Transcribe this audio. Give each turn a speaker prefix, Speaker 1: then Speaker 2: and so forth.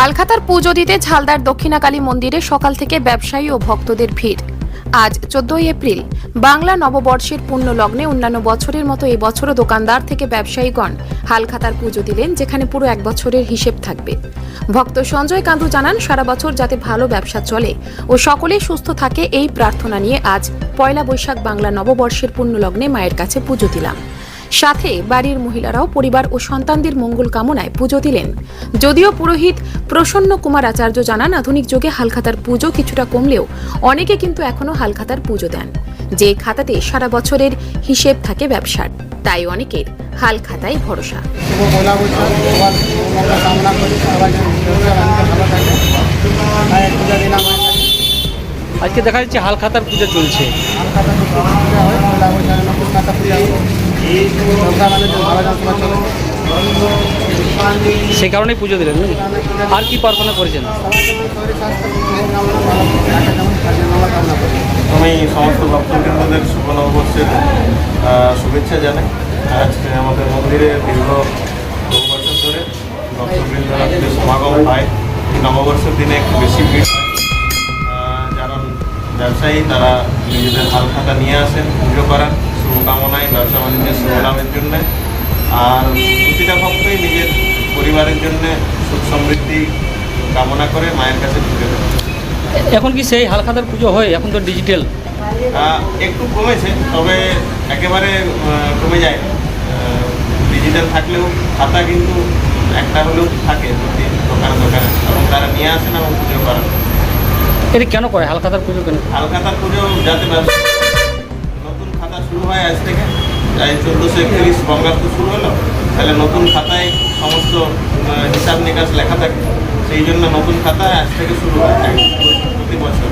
Speaker 1: হালখাতার পুজো দিতে ঝালদার দক্ষিণাকালী মন্দিরে সকাল থেকে ব্যবসায়ী ও ভক্তদের ভিড়। আজ চোদ্দই এপ্রিল, বাংলা নববর্ষের পূর্ণ লগ্নে অন্যান্য বছরের মতো এই দোকানদার থেকে ব্যবসায়ীগণ হালখাতার পুজো দিলেন, যেখানে পুরো এক বছরের হিসেব থাকবে। ভক্ত সঞ্জয় কান্দু জানান, সারা বছর যাতে ভালো ব্যবসা চলে ও সকলে সুস্থ থাকে, এই প্রার্থনা নিয়ে আজ পয়লা বৈশাখ বাংলা নববর্ষের পূর্ণ লগ্নে মায়ের কাছে পুজো দিলাম। সাথে বাড়ির মহিলারাও পরিবার ও সন্তানদের মঙ্গল কামনায় পুজো দিলেন। যদিও পুরোহিত প্রসন্ন কুমার আচার্য জানান আধুনিক যুগে হালখাতার পুজো কিছুটা কমলেও অনেকে কিন্তু এখনও হালখাতার পুজো দেন। যে খাতাতে সারা বছরের হিসেব থাকে ব্যবসার তাই অনেকের হাল হালখাতায় ভরসা।
Speaker 2: আজকে দেখা যাচ্ছে হালখাতার পুজো চলছে
Speaker 3: হালখাতা নতুন পূজা হয় পয়লা বৈশাখে নতুন খাতা পূজা হয় বাণিজ্য
Speaker 2: সেই কারণেই পুজো দিলেন আর কি প্রার্থনা করেছেন?
Speaker 4: আমি সমস্ত ভক্তবৃন্দদের শুভ নববর্ষের শুভেচ্ছা জানাই। আজকে আমাদের মন্দিরে দীর্ঘ বহু বছর ধরে ভক্তবৃন্দরা সমাগম হয়। নববর্ষের দিনে একটু বেশি ভিড় যারা ব্যবসায়ী, তারা নিজেদের হালখাতা নিয়ে আসেন, পুজো করান শুভকামনায় ব্যবসা জন্য আর প্রতিটা ভক্তই নিজের পরিবারের জন্য সুখ সমৃদ্ধি কামনা করে মায়ের কাছে পুজো
Speaker 2: এখন কি সেই হালখাতার পুজো হয়? এখন তো ডিজিটাল
Speaker 4: একটু কমেছে তবে একেবারে কমে যায়। ডিজিটাল থাকলেও খাতা কিন্তু একটা হলেও থাকে প্রতি দোকানে দোকানে এবং তারা নিয়ে আসেন এবং পুজো করেন।
Speaker 2: এটা কেন করে? হালখাতার পুজো কেন
Speaker 4: হালখাতার পুজো যাতে নতুন খাতা শুরু হয় আজ থেকে এই চোদ্দোশো একত্রিশ বঙ্গাব্দ শুরু হলো, তাহলে নতুন খাতায় সমস্ত হিসাব নিকাশ লেখা থাকে। সেই জন্য নতুন খাতা আজ থেকে শুরু হয় প্রতি বছর।